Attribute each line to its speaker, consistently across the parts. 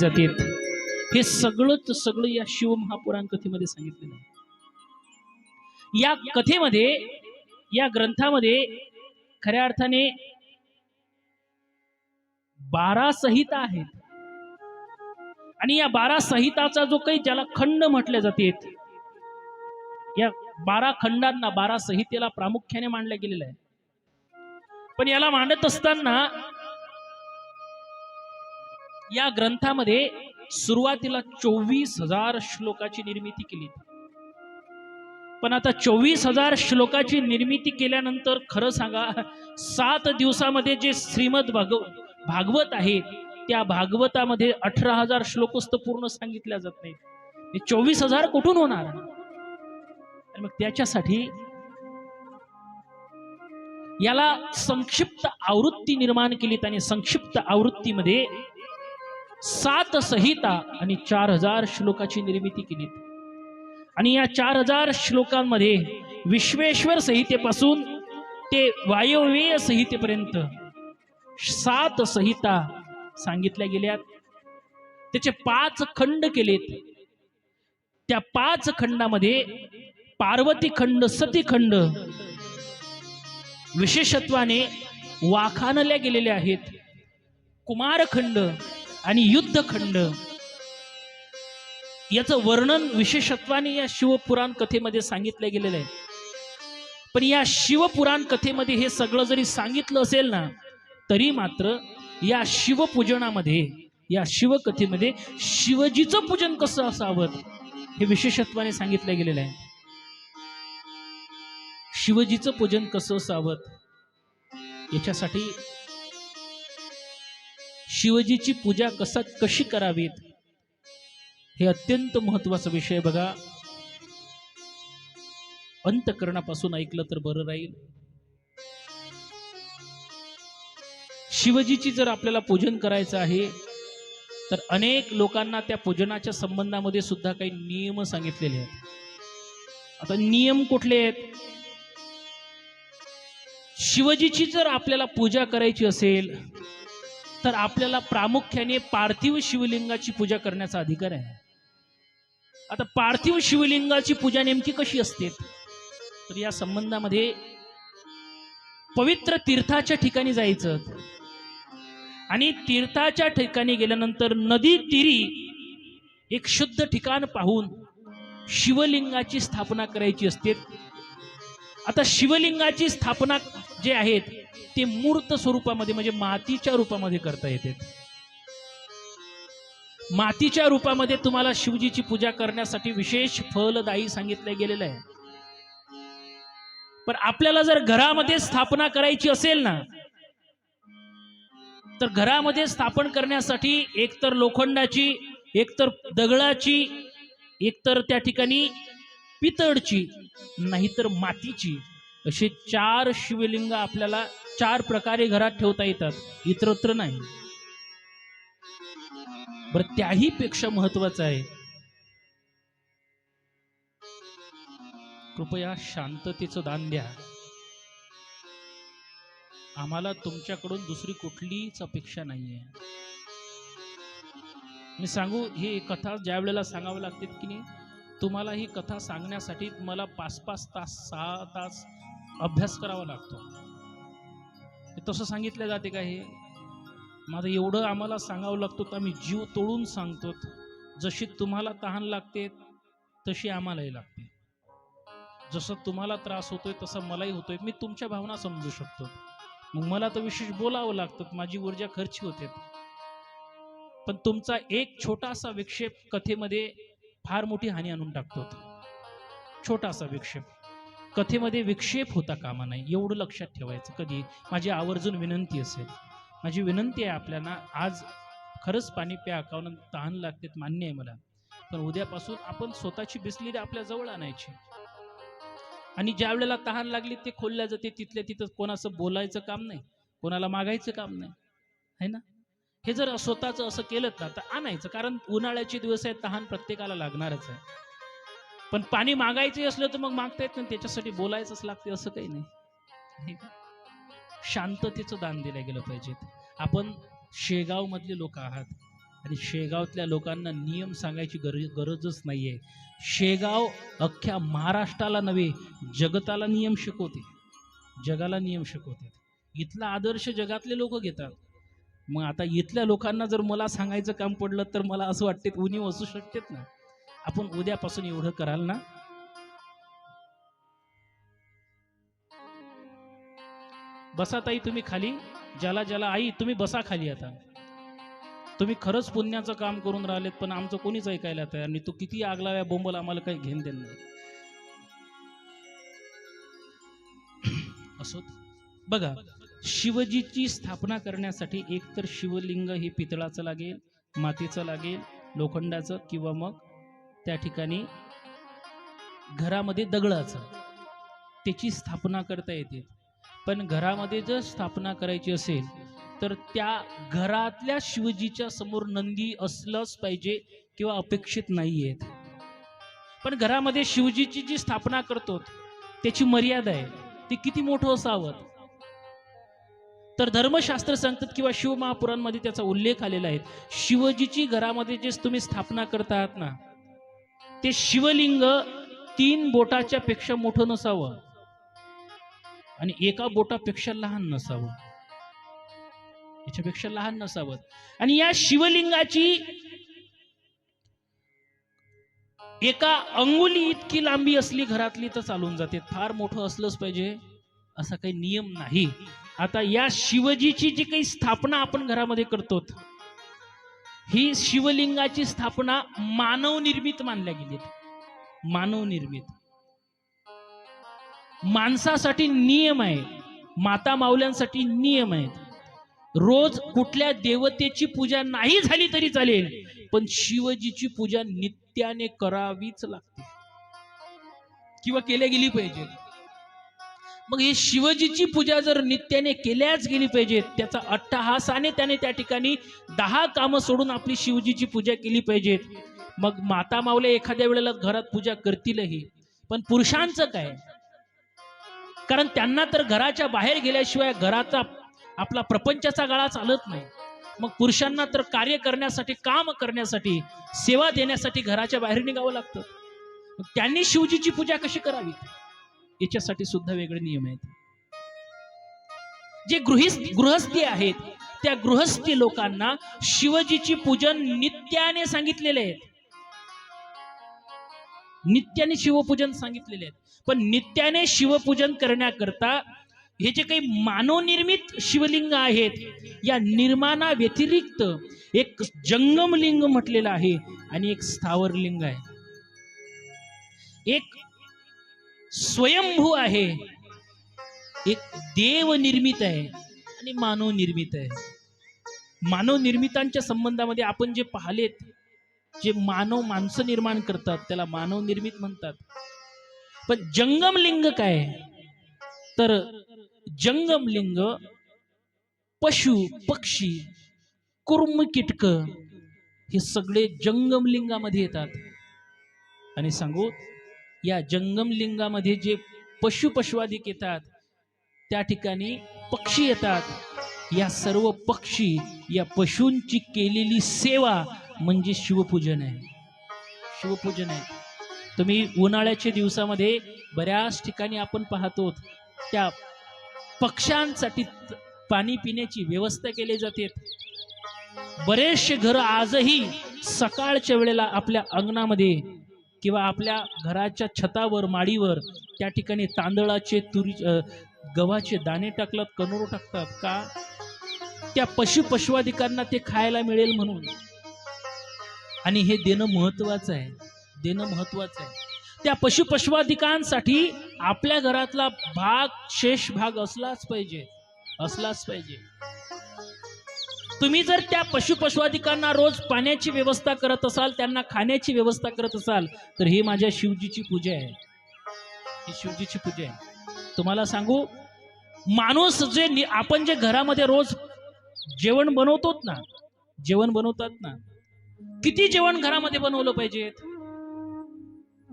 Speaker 1: जातात. हे सगळंच सगळं या शिवमहापुराण कथेमध्ये सांगितलेलं आहे. या कथेमध्ये या ग्रंथामध्ये खऱ्या अर्थाने बारा संहिता आहेत. आणि या बारा संहिताचा जो काही ज्याला खंड म्हटले जाते या बारा खंडांना बारा संहितेला प्रामुख्याने मांडलं गेलेलं आहे पण याला मांडत असताना या ग्रंथामध्ये सुरुवातीला चोवीस हजार श्लोकाची निर्मिती केली पण आता चोवीस हजार श्लोकाची निर्मिती केल्यानंतर खरं सांगा सात दिवसामध्ये जे श्रीमद भागव भागवत आहे त्या भागवतामध्ये अठरा हजार श्लोकच तर पूर्ण सांगितल्या जात नाहीत. चोवीस हजार कुठून होणार? मग त्याच्यासाठी याला संक्षिप्त आवृत्ती निर्माण केलीत आणि संक्षिप्त आवृत्तीमध्ये सात संहिता आणि चार हजार श्लोकाची निर्मिती केली. आणि या चार हजार श्लोकांमध्ये विश्वेश्वर संहितेपासून ते वायव्येय संहितेपर्यंत सात संहिता सांगितल्या गेल्यात. त्याचे पाच खंड केलेत. त्या पाच खंडामध्ये पार्वती खंड सती खंड विशेषत्वाने वाखाणल्या गेलेल्या आहेत. कुमारखंड आणि युद्धखंड. याचं वर्णन विशेषत्वाने या शिवपुराण कथेमध्ये सांगितलं गेलेलं आहे. पण या शिवपुराण कथेमध्ये हे सगळं जरी सांगितलं असेल ना तरी मात्र या शिवपूजनामध्ये या शिवकथेमध्ये शिवजीचं पूजन कसं असावं हे विशेषत्वाने सांगितलं गेलेलं आहे. शिवजीचं पूजन कसं असावं याच्यासाठी शिवजीची पूजा कसा कशी करावीत? हे अत्यंत महत्त्वाचा विषय बघा. अंतकरणापासून ऐकलं तर बरं राहील. शिवजीची जर आपल्याला पूजन करायचं आहे तर अनेक लोकांना त्या पूजनाच्या संबंधामध्ये सुद्धा काही नियम सांगितलेले आहेत. आता नियम कुठले आहेत? शिवजीची जर आपल्याला पूजा करायची असेल तर आपल्याला प्रामुख्याने पार्थिव शिवलिंगाची पूजा करण्याचा अधिकार आहे. आता पार्थिव शिवलिंगाची पूजा नेमकी कशी असते? तर या संबंधामध्ये पवित्र तीर्थाच्या ठिकाणी जायचं. आणि तीर्थाच्या ठिकाणी गेल्यानंतर नदी तिरी एक शुद्ध ठिकाण पाहून शिवलिंगाची स्थापना करायची असते. आता शिवलिंगाची स्थापना जे आहेत ते मूर्त स्वरूपामध्ये म्हणजे मातीच्या रूपामध्ये करता येते. मातीच्या रूपामध्ये तुम्हाला शिवजीची पूजा करण्यासाठी विशेष फलदायी सांगितलं गेलेलं आहे. पण आपल्याला जर घरामध्ये स्थापना करायची असेल ना तर घरामध्ये स्थापन करण्यासाठी एकतर लोखंडाची एकतर दगडाची एकतर त्या ठिकाणी पितळची नाहीतर मातीची असे चार शिवलिंग आपल्याला चार प्रकारे घरात ठेवता येतात. इतरत्र नाही. बर त्याही पेक्षा महत्वाचं आहे. कृपया शांततेचं दान द्या. आम्हाला तुमच्याकडून दुसरी कुठलीच अपेक्षा नाहीये. मी सांगू ही कथा ज्या वेळेला सांगावं लागते की नाही तुम्हाला ही कथा सांगण्यासाठी मला पाच पाच तास सहा तास अभ्यास करावा लागतो. तसं सांगितलं जाते का हे? माझं एवढं आम्हाला सांगावं लागतो तर आम्ही जीव तोडून सांगतो जशी तुम्हाला तहान लागते तशी आम्हालाही लागते. जसं तुम्हाला त्रास होतोय तसं मलाही होतोय. मी तुमच्या भावना समजू शकतो. मग मला तर विशेष बोलावं लागतं. माझी ऊर्जा खर्ची होते. पण तुमचा एक छोटासा विक्षेप कथेमध्ये फार मोठी हानी आणून टाकतो छोटासा विक्षेप. कथेमध्ये विक्षेप होता कामा नाही एवढं लक्षात ठेवायचं. कधी? माझी आवर्जून विनंती असेल. माझी विनंती आहे आपल्याला आज खरंच पाणी प्या कारण तहान लागते मान्य आहे मला. पण उद्यापासून आपण स्वतःची बिसलेली आपल्या जवळ आणायची. आणि ज्या वेळेला तहान लागली ते खोलल्या जाते तिथल्या तिथं कोणाचं बोलायचं काम नाही कोणाला मागायचं काम नाही. है ना? हे जर स्वतःचं असं केलं ना तर आणायचं. कारण उन्हाळ्याचे दिवस आहे तहान प्रत्येकाला लागणारच आहे. पण पाणी मागायचे असलं तर मग मागता येत नाही त्याच्यासाठी बोलायचंच लागते असं काही नाही. हे का? शांततेचं दान दिलं गेलं पाहिजे. आपण शेगाव मधले लोक आहात आणि शेगावतल्या लोकांना नियम सांगायची गरज गरजच नाहीये. शेगाव अख्ख्या महाराष्ट्राला नव्हे जगताला नियम शिकवते. जगाला नियम शिकवते. इथला आदर्श जगातले लोक घेतात. मग आता इथल्या लोकांना जर मला सांगायचं काम पडलं तर मला असं वाटते उणीव असू शकतेत ना. आपण उद्यापासून एवढं कराल ना? बसा ताई तुम्ही खाली. ज्याला ज्याला आई तुम्ही बसा खाली आता. तुम्ही खरंच पुण्याचं काम करून राहिलेत पण आमचं कोणीच ऐकायला तयार नाही. तू किती आगलाव्या बोंबल आम्हाला काही घेऊन देणार नाही. असोत? बघा शिवजीची स्थापना करण्यासाठी एकतर शिवलिंग हे पितळाचं लागेल मातीचं लागेल लोखंडाचं किंवा मग त्या ठिकाणी घरामध्ये दगडाचं त्याची स्थापना करता येते. पण घरामध्ये जर स्थापना करायची असेल तर त्या घरातल्या शिवजीच्या समोर नंदी असलंच पाहिजे किंवा अपेक्षित नाही आहेत पण घरामध्ये शिवजीची जी स्थापना करतो त्याची मर्यादा आहे. ती किती मोठं असावं? तर धर्मशास्त्र सांगतात किंवा शिवमहापुरांमध्ये त्याचा उल्लेख आलेला आहे. शिवजीची घरामध्ये जे तुम्ही स्थापना करता आहात ना ते शिवलिंग तीन बोटाच्या पेक्षा मोठं नसावं. आणि एका बोटापेक्षा लहान नसावं. याच्यापेक्षा लहान नसावं. आणि या शिवलिंगाची एका अंगुली इतकी लांबी असली घरातली तर चालून जाते. फार मोठं असलंच पाहिजे. असा काही नियम नाही. आता या शिवजीची जी काही स्थापना आपण घरामध्ये करतो ही शिवलिंगाची स्थापना मानवनिर्मित मानल्या गेली मानवनिर्मित माणसासाठी नियम आहे माता माऊल्यांसाठी नियम आहेत. रोज कुठल्या देवतेची पूजा नाही झाली तरी चालेल पण शिवजीची पूजा नित्याने करावीच लागते. किंवा केल्या गेली पाहिजे. मग ही शिवजीची पूजा जर नित्याने केल्याच गेली पाहिजे त्याचा अट्टहासाने त्याने त्या ठिकाणी दहा कामं सोडून आपली शिवजीची पूजा केली पाहिजेत मग माता माऊले एखाद्या वेळेला घरात पूजा करतीलही पण पुरुषांचं काय? कारण त्यांना तर घराच्या बाहेर गेल्याशिवाय घराचा आपला प्रपंचाचा गाळा चालत नाही. मग पुरुषांना तर कार्य करण्यासाठी काम करण्यासाठी सेवा देण्यासाठी घराच्या बाहेर निघावं लागतं. त्यांनी शिवजीची पूजा कशी करावी? याच्यासाठी सुद्धा वेगळे नियम आहेत. जे गृहिस्थ गृहस्थी आहेत त्या गृहस्थी लोकांना शिवजीची पूजन नित्याने सांगितलेले आहेत. नित्याने शिवपूजन सांगितलेले आहेत. पण नित्याने शिवपूजन करण्याकरता हे जे काही मानवनिर्मित शिवलिंग आहेत या निर्माणा व्यतिरिक्त एक जंगम लिंग म्हटलेलं आहे आणि एक स्थावर लिंग आहे. एक स्वयंभू आहे. एक देव निर्मित आहे आणि मानव निर्मित आहे. मानव निर्मितांच्या संबंधामध्ये आपण जे पाहलेत जे मानव माणसं निर्माण करतात त्याला मानव निर्मित म्हणतात. पण जंगम लिंग काय? तर जंगम लिंग पशु पक्षी कुर्म कीटक हे सगळे जंगम लिंगामध्ये येतात. आणि सांगू या जंगमलिंगामध्ये जे पशु येतात त्या ठिकाणी पक्षी येतात. या सर्व पक्षी या पशूंची केलेली सेवा म्हणजे शिवपूजन आहे. शिवपूजन आहे. तुम्ही उन्हाळ्याच्या दिवसामध्ये बऱ्याच ठिकाणी आपण पाहतो त्या पक्ष्यांसाठी पाणी पिण्याची व्यवस्था केली जाते. बरेचसे घर आजही सकाळच्या वेळेला आपल्या अंगणामध्ये किंवा आपल्या घराच्या छतावर माडीवर त्या ठिकाणी तांदळाचे तुरी गव्हाचे दाणे टाकलात कनोर टाकतात का? त्या पशु पशुवाधिकांना ते खायला मिळेल म्हणून. आणि हे देणं महत्वाचं आहे. देणं महत्वाचं आहे. त्या पशु पशुवादिकांसाठी आपल्या घरातला भाग शेष भाग असलाच पाहिजे. असलाच पाहिजे. तुम्ही जर त्या पशुपशुवादिकांना रोज पाण्याची व्यवस्था करत असाल त्यांना खाण्याची व्यवस्था करत असाल तर ही माझ्या शिवजीची पूजा आहे. ही शिवजीची पूजा आहे. तुम्हाला सांगू माणूस जे आपण जे घरामध्ये रोज जेवण बनवतोत ना जेवण बनवतात ना किती जेवण घरामध्ये बनवलं पाहिजेत?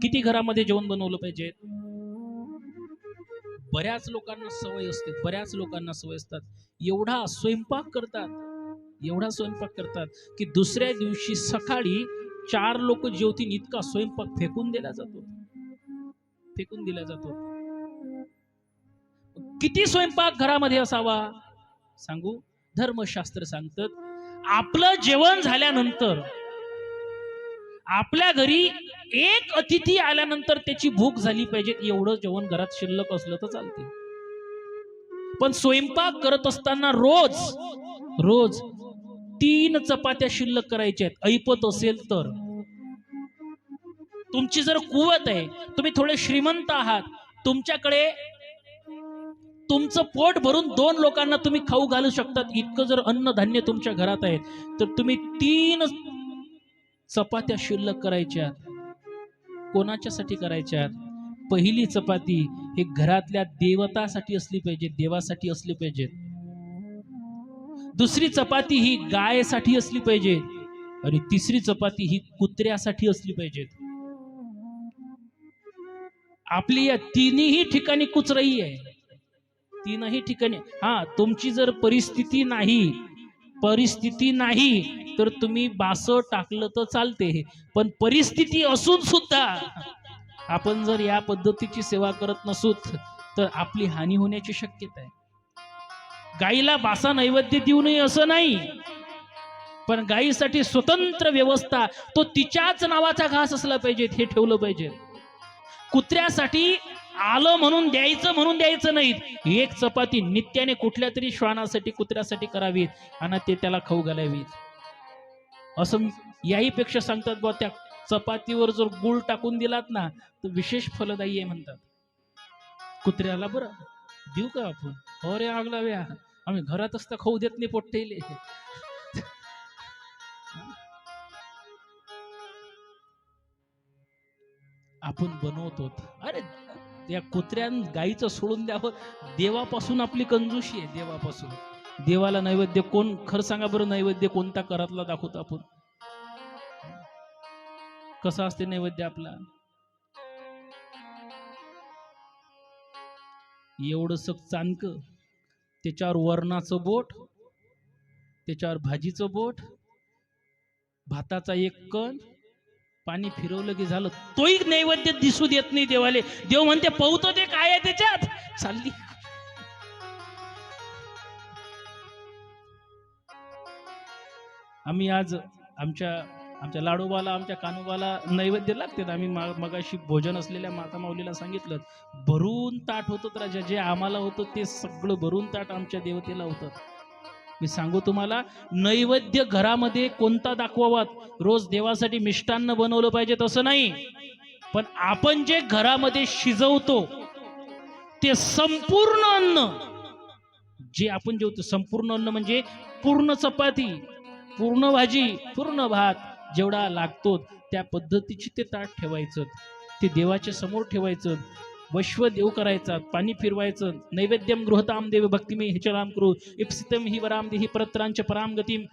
Speaker 1: किती घरामध्ये जेवण बनवलं पाहिजेत? बऱ्याच लोकांना सवय असते बऱ्याच लोकांना सवय असतात. एवढा स्वयंपाक करतात. एवढा स्वयंपाक करतात की दुसऱ्या दिवशी सकाळी चार लोक जेवतील इतका स्वयंपाक फेकून दिला जातो. फेकून दिला जातो. किती स्वयंपाक घरामध्ये असावा? सांगू? धर्मशास्त्र सांगतात आपलं जेवण झाल्यानंतर आपल्या घरी एक अतिथी आल्यानंतर त्याची भूक झाली पाहिजे. एवढं जेवण घरात शिल्लक असलं तर चालते पण स्वयंपाक करत असताना रोज रोज तीन चपात्या शिल्लक करायच्या आहेत. ऐपत असेल तर. तुमची जर कुवत आहे तुम्ही थोडे श्रीमंत आहात तुमच्याकडे तुमचं पोट भरून दोन लोकांना तुम्ही खाऊ घालू शकतात. इतकं जर अन्नधान्य तुमच्या घरात आहे तर तुम्ही तीन चपात्या शिल्लक करायच्या कोणाच्यासाठी करायच्या पहिली चपाती हे घरातल्या देवतासाठी असली पाहिजे देवासाठी असली पाहिजे. दुसरी चपाती ही गायसाठी असली पाहिजे आणि तिसरी चपाती ही कुत्र्यासाठी असली पाहिजे. आपली या तिन्ही ठिकाणी कुचराई आहे. तीनही ठिकाणी. हा तुमची जर परिस्थिती नाही परिस्थिती नाही तर तुम्ही बास टाकलं तर चालते. पण परिस्थिती असून सुद्धा आपण जर या पद्धतीची सेवा करत नसूत तर आपली हानी होण्याची शक्यता आहे. गाईला बासा नैवेद्य देऊ नये असं नाही. पण गायीसाठी स्वतंत्र व्यवस्था तो तिच्याच नावाचा घास असला पाहिजे हे ठेवलं पाहिजे. कुत्र्यासाठी आलं म्हणून द्यायचं म्हणून द्यायचं नाही एक चपाती नित्याने कुठल्या तरी श्वानासाठी कुत्र्यासाठी करावीत आणि ते त्याला खाऊ घालावीत. असं याही पेक्षा सांगतात बा त्या चपातीवर जर गुळ टाकून दिलात ना तर विशेष फलदायी आहे म्हणतात. कुत्र्याला बरं. देऊ का आपण? हो रे आगला व्या आम्ही घरात असता खाऊ देत नाही पोट्टेले. आपण बनवतो. अरे त्या कुत्र्यान गाईचं सोडून द्यावं हो. देवापासून आपली कंजूशी आहे देवापासून. देवाला नैवेद्य कोण खर सांगा बरं नैवेद्य कोणता करातला दाखवतो आपण? कसा असते नैवेद्य आपला? एवढंसं चांदकं त्याच्यावर वरणाचं बोट त्याच्यावर भाजीचं बोट भाताचा एक कण पाणी फिरवलं की झालं तोही नैवेद्य दिसू देत नाही देवाले. देव म्हणते पवतो ते काय आहे त्याच्यात? चालली. आम्ही आज आमच्या आमच्या लाडूबाला आमच्या कानोबाला नैवेद्य लागतात. आम्ही मा- मगाशी भोजन असलेल्या माता माऊलीला सांगितलं भरून ताट होतं राजा जे आम्हाला होतं ते सगळं भरून ताट आमच्या देवतेला होतं. मी सांगू तुम्हाला नैवेद्य घरामध्ये कोणता दाखवावात? रोज देवासाठी मिष्टान्न बनवलं पाहिजे तसं नाही. पण आपण जे घरामध्ये शिजवतो ते संपूर्ण अन्न. जे आपण जेवतो संपूर्ण अन्न म्हणजे पूर्ण चपाती पूर्ण भाजी पूर्ण भात जेवढा लागतो त्या पद्धतीची ते ताट ठेवायचं. ते देवाच्या समोर ठेवायचं. वैश्व देव करायचा पाणी फिरवायचं. नैवेद्यम गृहताम देव भक्तिमे हिचराम करू. इप्सितम हि वराम देही परत्रांच पराम गतीम.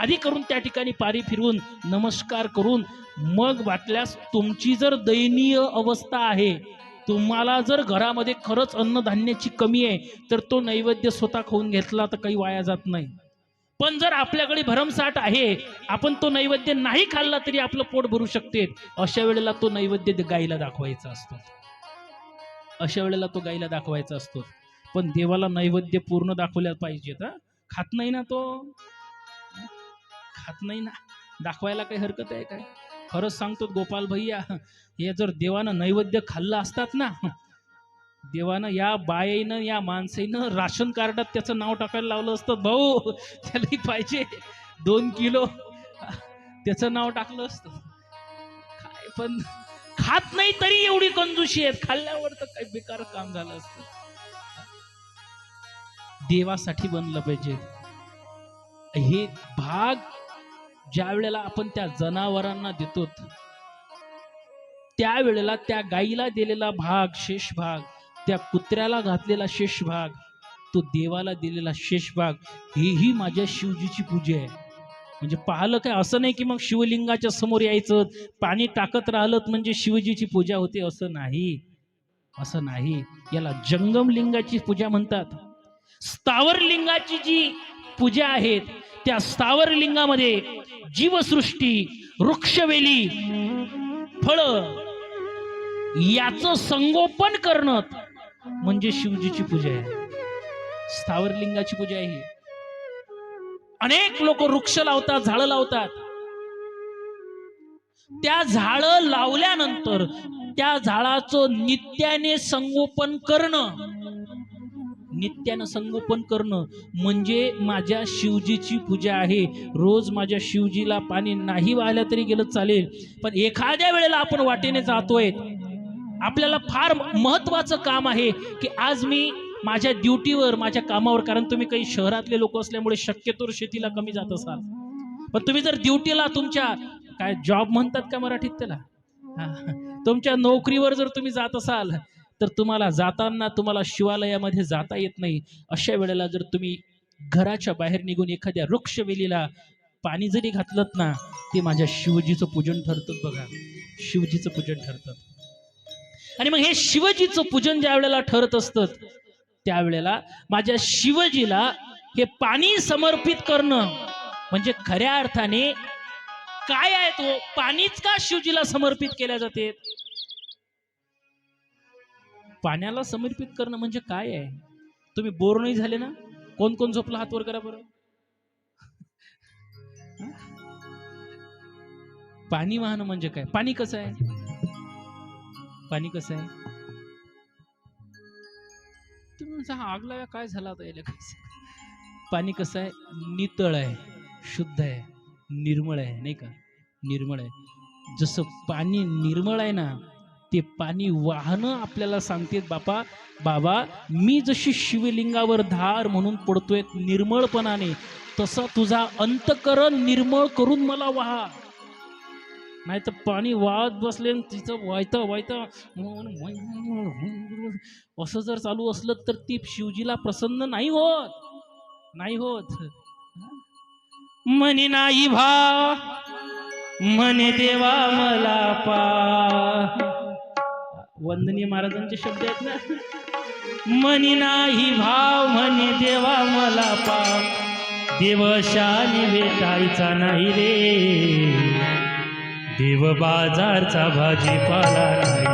Speaker 1: आधी करून त्या ठिकाणी पारी फिरवून नमस्कार करून मग वाटल्यास तुमची जर दयनीय अवस्था आहे तुम्हाला जर घरामध्ये खरंच अन्नधान्याची कमी आहे तर तो नैवेद्य स्वतः खाऊन घेतला तर काही वाया जात नाही. पण जर आपल्याकडे भरमसाठ आहे आपण तो नैवेद्य नाही खाल्ला तरी आपलं पोट भरू शकते. अशा वेळेला तो नैवेद्य गाईला दाखवायचा असतो. अशा वेळेला तो गाईला दाखवायचा असतो. पण देवाला नैवेद्य पूर्ण दाखवल्या पाहिजेत खात नाही ना तो? खात नाही ना? दाखवायला काही हरकत आहे काय? खरंच सांगतो गोपाल भैया हे जर देवानं नैवेद्य खाल्लं असतात ना देवानं या बायनं या माणसाईनं राशन कार्डात त्याचं नाव टाकायला लावलं असतं. भाऊ त्यालाही पाहिजे. दोन किलो. त्याचं नाव टाकलं असतं. काय पण खात नाही तरी एवढी कंजूशी आहेत. खाल्ल्यावर तर काही बेकार काम झालं असतं. देवासाठी बनलं पाहिजे. हे भाग ज्या वेळेला आपण त्या जनावरांना देतो त्यावेळेला त्या गाईला दिलेला भाग शेष भाग त्या कुत्र्याला घातलेला शेष भाग तो देवाला दिलेला शेष भाग हेही माझ्या शिवजीची पूजा आहे. म्हणजे पाहिलं काय असं नाही की मग शिवलिंगाच्या समोर यायचं पाणी टाकत राहिलं म्हणजे शिवजीची पूजा होते असं नाही. असं नाही. याला जंगम लिंगाची पूजा म्हणतात. स्थावर लिंगाची जी पूजा आहेत त्या स्थावर लिंगामध्ये जीवसृष्टी वृक्षवेली फळ याचं संगोपन करणं म्हणजे शिवजीची पूजा आहे. स्थावरलिंगाची पूजा आहे अनेक लोक वृक्ष लावतात झाडं लावतात. त्या झाडं लावल्यानंतर त्या झाडाचं नित्याने संगोपन करणं नित्यानं संगोपन करणं म्हणजे माझ्या शिवजीची पूजा आहे. रोज माझ्या शिवजीला पाणी नाही वाहिलं तरी गेलं चालेल. पण एखाद्या वेळेला आपण वाटेने जातोय. आपल्याला फार महत्वाचं काम आहे की आज मी माझ्या ड्युटीवर माझ्या कामावर कारण तुम्ही काही शहरातले लोक असल्यामुळे शक्यतोवर शेतीला कमी जात असाल. पण तुम्ही जर ड्युटीला तुमच्या काय जॉब म्हणतात का मराठीत त्याला? तुमच्या नोकरीवर जर तुम्ही जात असाल तर तुम्हाला जाताना तुम्हाला शिवालयामध्ये जाता येत नाही. अशा वेळेला जर तुम्ही घराच्या बाहेर निघून एखाद्या वृक्षवेलीला पाणी जरी घातलं ना ते माझ्या शिवजीचं पूजन ठरतं बघा. शिवजीचं पूजन ठरतं. आणि मग हे शिवजीचं पूजन ज्या वेळेला ठरत असतं त्यावेळेला माझ्या शिवजीला हे पाणी समर्पित करणं म्हणजे खऱ्या अर्थाने काय आहे तो? पाणीच का शिवजीला समर्पित केल्या जाते? पाण्याला समर्पित करणं म्हणजे काय आहे? तुम्ही बोर नाही झाले ना? कोण कोण झोपला हात वर करा बरं? पाणी वाहणं म्हणजे काय? पाणी कसं आहे? पाणी कसं आहे? तुम्ही हा आग लाव्या काय झाला आता याला? काय पाणी कसं आहे? नितळ आहे शुद्ध आहे निर्मळ आहे नाही का? निर्मळ आहे. जसं पाणी निर्मळ आहे ना ते पाणी वाहनं आपल्याला सांगते बापा बाबा मी जशी शिवलिंगावर धार म्हणून पडतोय निर्मळपणाने तसा तुझा अंतकरण निर्मळ करून मला वाहा. नाही तर पाणी वाहत बसले तिचं वायतं वायतं असं जर चालू असलं तर ती शिवजीला प्रसन्न नाही होत. नाही होत. म्हणे नाही भाव म्हणे देवा मला पा. वंदनीय महाराजांचे शब्द आहेत ना? म्हणी नाही भाव म्हणे देवा मला पा. देवशानी भेटायचा नाही रे. देव बाजारचा भाजीपाला नाही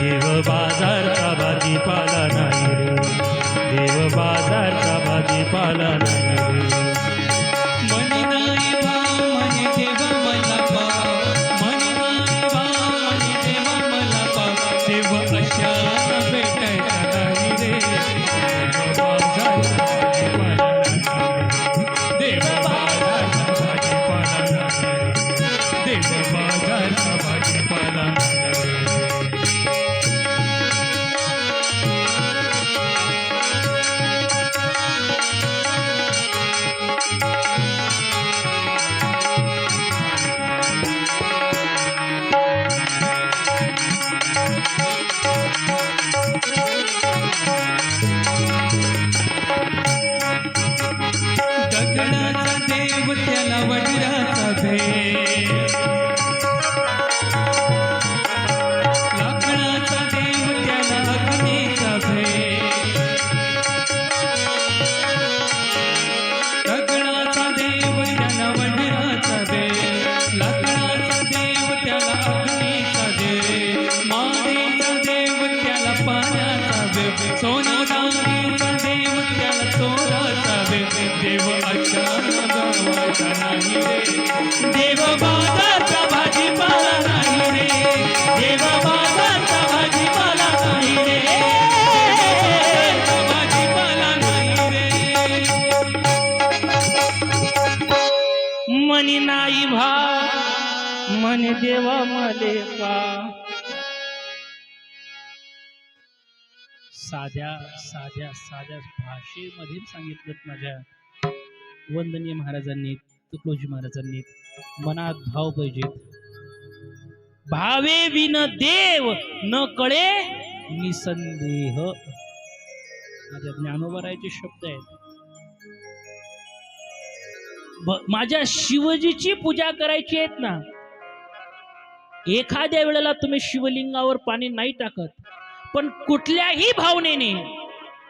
Speaker 1: देव बाजारचा भाजीपाला नाही देव बाजारचा भाजीपाला नाही साध्या साध्या साध्या भाषेमध्ये सांगितलं माझ्या वंदनीय महाराजांनी तुकडोजी महाराजांनी. मनात भाव पाहिजेत भावे विन देव न कळे निसंदेह. माझ्या ज्ञानोबरायचे शब्द आहेत. माझ्या शिवजीची पूजा करायची आहेत ना. एखाद्या वेळेला तुम्ही शिवलिंगावर पाणी नाही टाकत. पण कुठल्याही भावनेने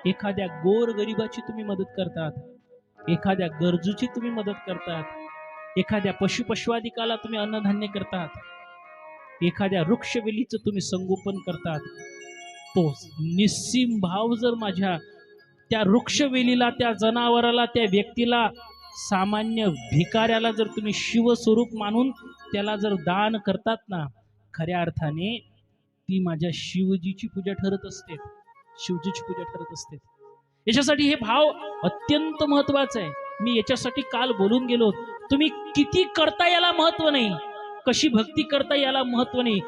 Speaker 1: एखाद्या गोर गरिबाची तुम्ही मदत करतात एखाद्या गरजूची तुम्ही मदत करतात एखाद्या पशुपशुआदिकाला तुम्ही अन्नधान्य करतात एखाद्या वृक्षवेलीचं तुम्ही संगोपन करतात तो निस्सीम भाव जर माझ्या त्या वृक्षवेलीला त्या जनावराला त्या व्यक्तीला सामान्य भिकाऱ्याला जर तुम्ही शिवस्वरूप मानून त्याला जर दान करतात ना खऱ्या अर्थाने ती माझ्या शिवजीची पूजा ठरत असते. शिवजीची पूजा ठरत असते. याच्यासाठी हे भाव अत्यंत महत्वाचं आहे. मी याच्यासाठी काल बोलून गेलो. तुम्ही किती करता याला महत्त्व नाही. कशी भक्ती करता याला महत्त्व नाही.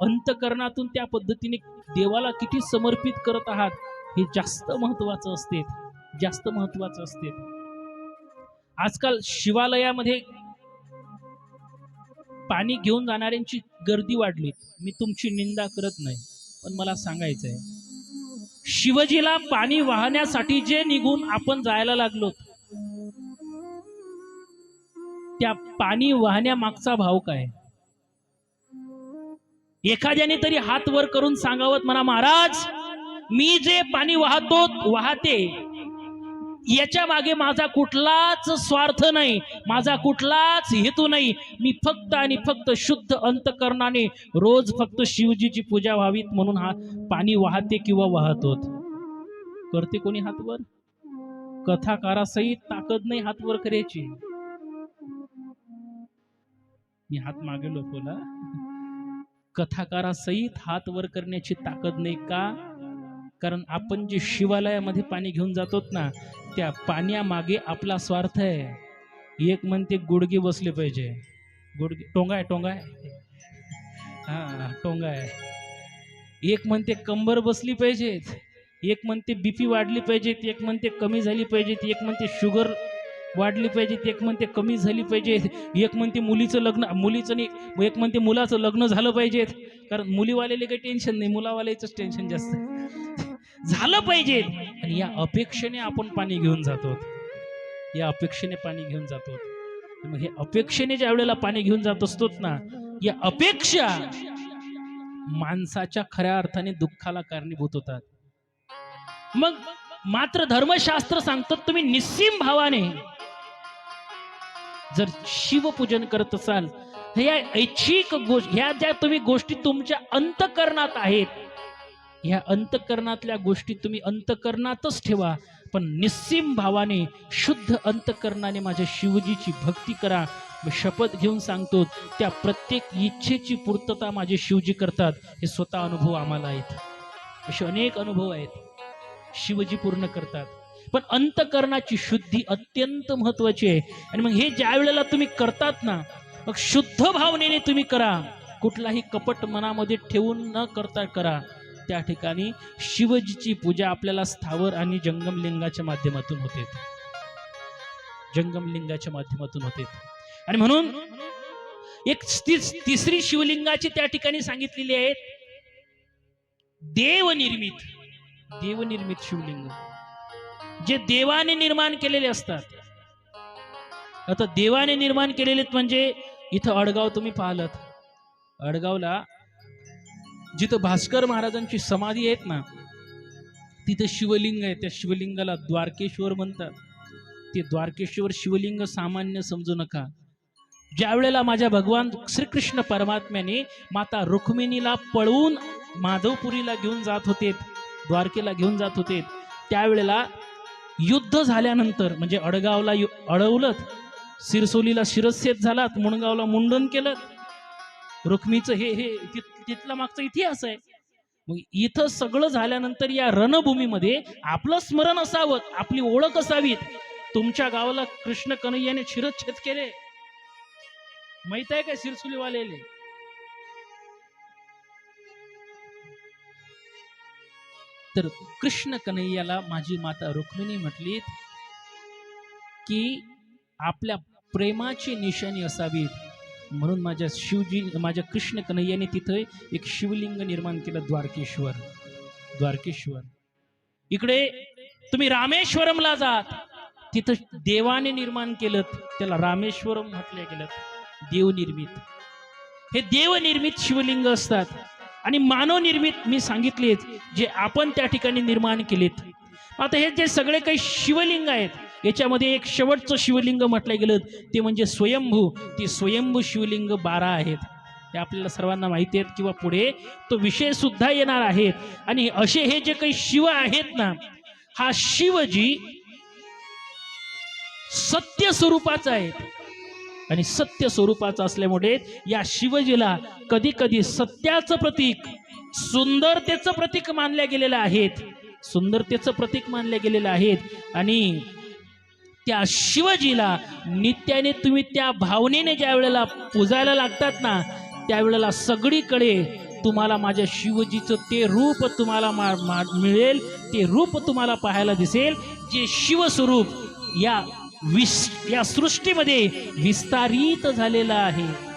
Speaker 1: अंतकरणातून त्या पद्धतीने देवाला किती समर्पित करत आहात हे जास्त महत्वाचं असते. जास्त महत्वाचं असते. आजकाल शिवालयामध्ये पाणी घेऊन जाणाऱ्यांची गर्दी वाढली. मी तुमची निंदा करत नाही पण मला सांगायचं आहे शिवजीला पाणी वाहण्यासाठी जे निघून आपण जायला लागलो त्या पाणी वाहण्यामागचा भाव काय? एखाद्याने तरी हात वर करून सांगावत म्हणा महाराज मी जे पाणी वाहतो वाहते याच्या मागे माझा कुठलाच स्वार्थ नाही माझा कुठलाच हेतू नाही. मी फक्त आणि फक्त शुद्ध अंतकरणाने रोज फक्त शिवजीची पूजा व्हावीत म्हणून हा पाणी वाहते किंवा वाहतो करते कोणी हातवर? कथाकारासहित ताकद नाही हातवर करायची. मी हात मागेलो बोला कथाकारासहित हात वर करण्याची ताकद नाही का? कारण आपण जे शिवालयामध्ये पाणी घेऊन जातो ना त्या पाण्यामागे आपला स्वार्थ आहे. एक म्हणते गुडगे बसले पाहिजे. गुडगे टोंगा आहे टोंगा आहे टोंगा आहे एक म्हणते कंबर बसली पाहिजेत. एक म्हणते बीपी वाढली पाहिजेत. एक म्हणते कमी झाली पाहिजेत. एक म्हणते शुगर वाढली पाहिजेत. एक म्हणते कमी झाली पाहिजे एक म्हणते मुलीचं लग्न मुलीचं नाही एक म्हणते मुलाचं लग्न झालं पाहिजेत. कारण मुलीवालेले काही टेन्शन नाही मुलावाल्याचंच टेन्शन जास्त. झालं पाहिजे. आणि या अपेक्षेने आपण पाणी घेऊन जातो. या अपेक्षेने पाणी घेऊन जातो. मग हे अपेक्षेने ज्या वेळेला पाणी घेऊन जात असतो ना या अपेक्षा माणसाच्या खऱ्या अर्थाने दुःखाला कारणीभूत होतात. मग मात्र धर्मशास्त्र सांगतात तुम्ही निस्सीम भावाने जर शिवपूजन करत असाल तर या ऐच्छिक गोष्ट ह्या ज्या तुम्ही गोष्टी तुमच्या अंतकरणात आहेत ह्या अंतकरणातल्या गोष्टी तुम्ही अंतकरणातच ठेवा पण निस्सीम भावाने शुद्ध अंतकरणाने माझ्या शिवजीची भक्ती करा. मी शपथ घेऊन सांगतो त्या प्रत्येक इच्छेची पूर्तता माझे शिवजी करतात. हे स्वतः अनुभव आम्हाला आहेत. असे अनेक अनुभव आहेत. शिवजी पूर्ण करतात. पण अंतकरणाची शुद्धी अत्यंत महत्वाची आहे. आणि मग हे ज्या वेळेला तुम्ही करतात ना मग शुद्ध भावनेने तुम्ही करा. कुठलाही कपट मनामध्ये ठेवून न करता करा. त्या ठिकाणी शिवजीची पूजा आपल्याला स्थावर आणि जंगमलिंगाच्या माध्यमातून होते. जंगमलिंगाच्या माध्यमातून होते. आणि म्हणून एक तिसरी शिवलिंगाची त्या ठिकाणी सांगितलेली आहे. देवनिर्मित देवनिर्मित शिवलिंग. जे देवाने निर्माण केलेले असतात. आता देवाने निर्माण केलेले म्हणजे इथं अडगाव तुम्ही पाहिलं अडगावला जिथं भास्कर महाराजांची समाधी आहेत ना तिथं शिवलिंग आहे. त्या शिवलिंगाला द्वारकेश्वर म्हणतात. ते द्वारकेश्वर शिवलिंग सामान्य समजू नका. ज्या वेळेला माझ्या भगवान श्रीकृष्ण परमात्म्याने माता रुक्मिणीला पळवून माधवपुरीला घेऊन जात होते द्वारकेला घेऊन जात होते त्यावेळेला युद्ध झाल्यानंतर म्हणजे अडगावला यु- अडवलत सिरसोलीला शिरस्येत झालात मुणगावला मुंडन केलं रुक्मीचं हे हे तिथला मागचा इतिहास आहे. मग इथं सगळं झाल्यानंतर या रणभूमीमध्ये आपलं स्मरण असावं आपली ओळख असावी तुमच्या गावाला कृष्ण कन्हैयाने शिरच्छेद केले. माहीत आहे का सिरसुलीवालेले तर कृष्ण कन्हैयाला माझी माता रुक्मिणी म्हटली की आपल्या प्रेमाची निशाणी असावी म्हणून माझ्या शिवजी माझ्या कृष्ण कन्हैयाने तिथं एक शिवलिंग निर्माण केलं द्वारकेश्वर. द्वारकेश्वर. इकडे तुम्ही रामेश्वरमला जात. तिथं देवाने निर्माण केलं त्याला रामेश्वरम म्हटलं गेलं देवनिर्मित. हे देवनिर्मित शिवलिंग असतात. आणि मानवनिर्मित मी सांगितलेच जे आपण त्या ठिकाणी निर्माण केलेत. आता हे जे सगळे काही शिवलिंग आहेत याच्यामध्ये एक शेवटचं शिवलिंग म्हटलं गेलं ते म्हणजे स्वयंभू. ती स्वयंभू शिवलिंग बारा आहेत. हे आपल्याला सर्वांना माहिती आहेत किंवा पुढे तो विषय सुद्धा येणार आहेत आणि असे हे जे काही शिव आहेत ना हा शिवजी सत्य स्वरूपाचा आहे. आणि सत्य स्वरूपाचा असल्यामुळे या शिवजीला कधी कधी सत्याचं प्रतीक सुंदरतेचं प्रतीक मानल्या गेलेलं आहेत. सुंदरतेचं प्रतीक मानल्या गेलेलं आहेत. आणि त्या शिवजीला नित्याने तुम्ही त्या भावनेने ज्या वेळेला पूजायला लागतात ना त्यावेळेला सगळीकडे तुम्हाला माझ्या शिवजीचं ते रूप तुम्हाला मा- मा- मिळेल ते रूप तुम्हाला पाहायला दिसेल जे शिवस्वरूप या विस या सृष्टीमध्ये विस्तारित झालेलं आहे.